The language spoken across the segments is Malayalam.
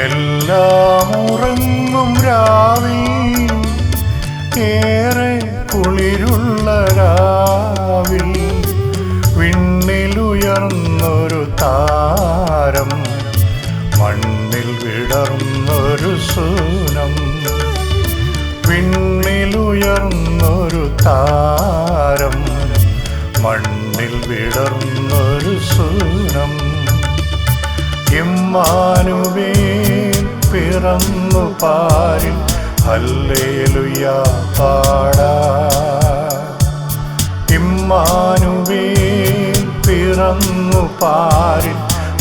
എല്ലാം ഉറങ്ങും രാവിൽ. ഏറെ കുളിരുള്ള രാവിൽ വിണ്ണിലുയർന്നൊരു താരം മണ്ണിൽ വിടർന്നൊരു സൂനം. വിണ്ണിലുയർന്നൊരു താരം മണ്ണിൽ വിടർന്നൊരു സൂനം. ഇമ്മാനുവേൽ പിറന്നു പാരിൽ ഹല്ലേലുയ പാടാ. ഇമ്മാനുവേൽ പിറന്നു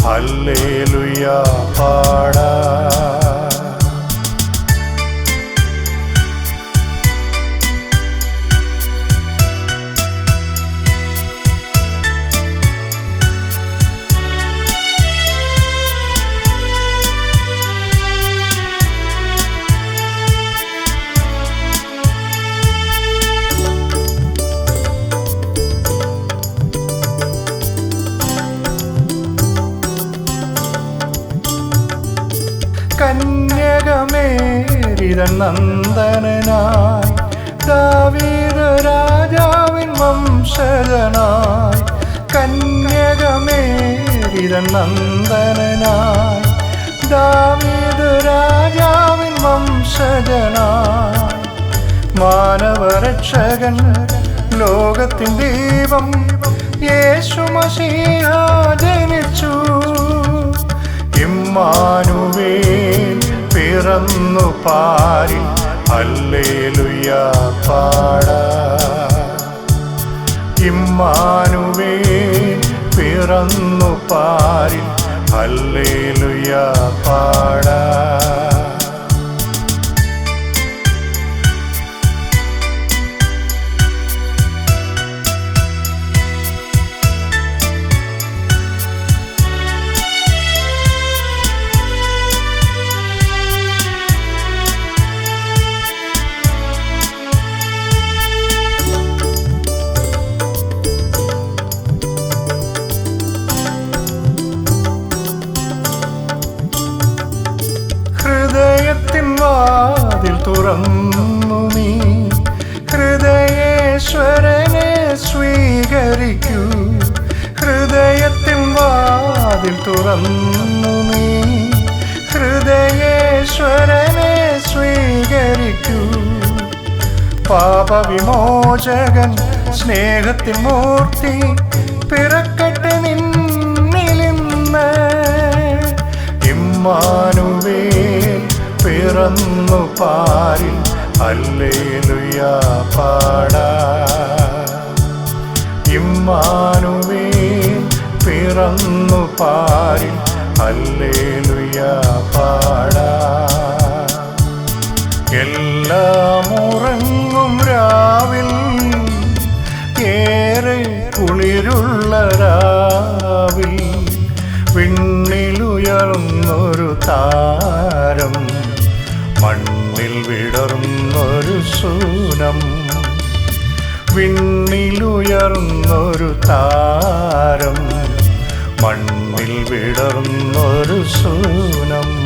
ഹല്ലേലുയ പാടാ. കന്യകമേരിതൻ നന്ദനായി ദാവീദ് രാജാവിൻ വംശജനായി. കന്യകമേരിതൻ നന്ദനായി ദാവീദ് രാജാവിൻ വംശജനായി. മാനവരക്ഷകൻ ലോകത്തിൻ ദീപം യേശുമശീഹ ജനിച്ചു. ഇമ്മാനുവേൽ പിറന്നു പാരി അല്ലേലുയ പാടാ. ഇമ്മാനുവേൽ തുറന്നു നീ. ഹൃദയേശ്വരനെ സ്വീകരിക്കൂ. ഹൃദയത്തിൻ വാതിൽ തുറന്നു നീ. ഹൃദയേശ്വരനെ സ്വീകരിക്കൂ. പാപവിമോചകൻ സ്നേഹത്തിൻ മൂർത്തി പിറക്കട്ടെ നിന്നിലിന്ന്. ഇമ്മാനുവേൽ പിറന്നു പാരിൽ അല്ലേലുയ പാടാ. ഇമ്മാനുവേ പിറന്നു പാരിൽ അല്ലേലുയ പാടാ. എല്ലാം ഉറങ്ങും രാവിൽ ഏറെ കുളിരുള്ള രാവിൽ പിന്നിലുയർന്നൊരു താരം മണ്ണിൽ വിടർന്നൊരു സൂനം വിണ്ണിലുയർന്നൊരു താരം മണ്ണിൽ വിടർന്നൊരു സൂനം.